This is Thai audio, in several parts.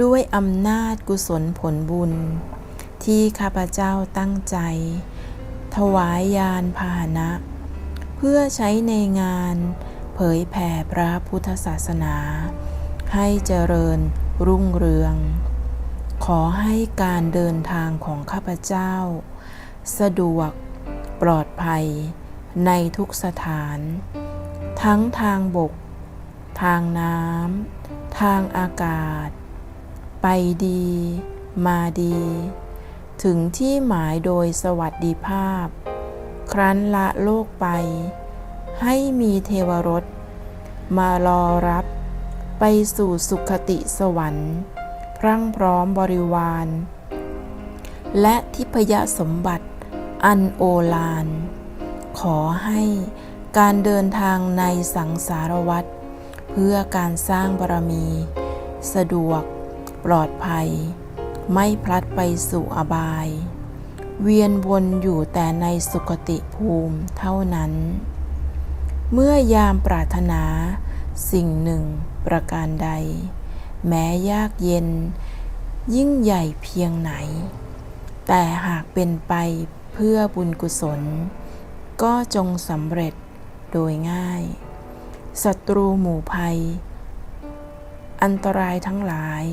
ด้วยอำนาจกุศลผลบุญ ที่ข้าพเจ้าตั้งใจ ถวายยานพาหนะ เพื่อใช้ในงานเผยแผ่พระพุทธศาสนา ให้เจริญรุ่งเรือง ขอให้การเดินทางของข้าพเจ้า สะดวกปลอดภัยในทุกสถาน ทั้งทางบก ทางน้ำ ทางอากาศ ไปดี มาดี ถึงที่หมายโดยสวัสดิภาพ ครั้นละโลกไป ให้มีเทวรส มารอรับ ไปสู่สุขติสวรรค์ พรั่งพร้อมบริวาร และทิพยสมบัติอันโอฬารขอให้การเดินทางในสังสารวัฏเพื่อการสร้างบารมี สะดวก ปลอดภัย ไม่พลัดไปสู่อบาย เวียนวนอยู่แต่ในสุคติภูมิเท่านั้น เมื่อยามปรารถนาสิ่งหนึ่งประการใด แม้ยากเย็น ยิ่งใหญ่เพียงไหน แต่หากเป็นไปเพื่อบุญกุศล ก็จงสำเร็จโดยง่ายศัตรูหมู่ภัย อันตรายทั้งหลาย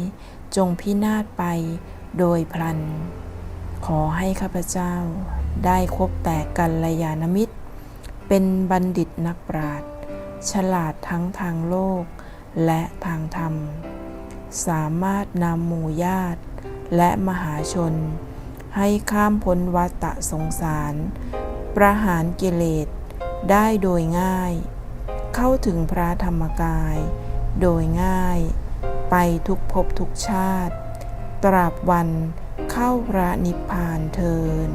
จงพินาศไปโดยพลัน ขอให้ข้าพเจ้าได้คบแต่กัลยาณมิตร เป็นบัณฑิตนักปราชญ์ฉลาดทั้งทางโลกและทางธรรม สามารถนำหมู่ญาติและมหาชน ให้ข้ามพ้นวัฏสงสาร ประหารกิเลสได้โดยง่าย เข้าถึงพระธรรมกายโดยง่าย ไปทุกภพทุกชาติ ตราบวันเข้าพระนิพพานเทิน